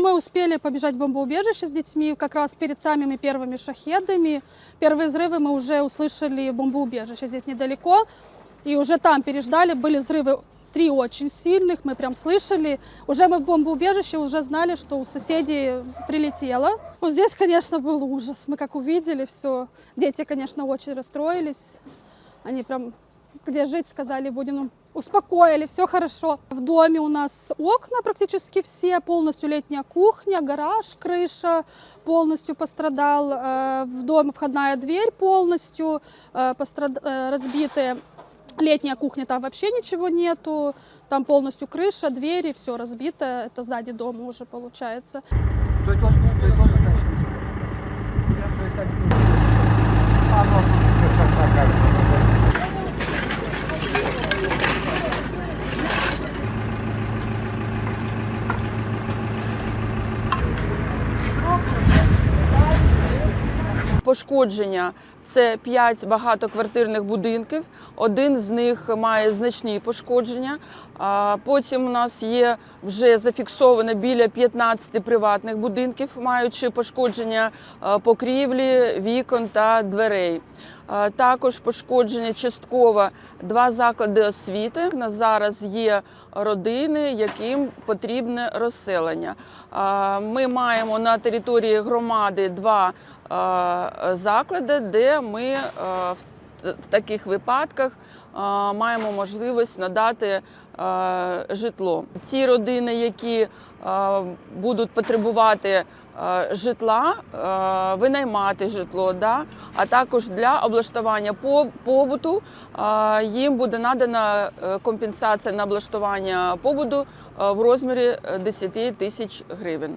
Мы успели побежать в бомбоубежище с детьми как раз перед самыми первыми шахедами. Первые взрывы мы уже услышали в бомбоубежище здесь недалеко. И уже там переждали, были взрывы три очень сильных, мы прям слышали. Уже мы в бомбоубежище уже знали, что у соседей прилетело. Вот здесь, конечно, был ужас. Мы как увидели все. Дети, конечно, очень расстроились. Они прям, где жить, сказали, будем, ну, успокоили, все хорошо. В доме у нас окна практически все, полностью летняя кухня, гараж, крыша полностью пострадал. Э, В доме входная дверь полностью э, пострад- э, разбитая. Летняя кухня, там вообще ничего нету, там полностью крыша, двери, все разбито, это сзади дома уже получается. Пошкодження це 5 багатоквартирних будинків. Один з них має значні пошкодження. Потім у нас є вже зафіксовано біля 15 приватних будинків, маючи пошкодження е, покрівлі, вікон та дверей. Також пошкоджені частково два заклади освіти. На зараз є родини, яким потрібне розселення. Ми маємо на території громади два заклади, де ми в в таких випадках маємо можливість надати е, житло. Ті родини, які е, будуть потребувати е, житла, винаймати житло, да? а також для облаштування побуту їм буде надана компенсація на облаштування побуту в розмірі е, 10 тисяч гривень.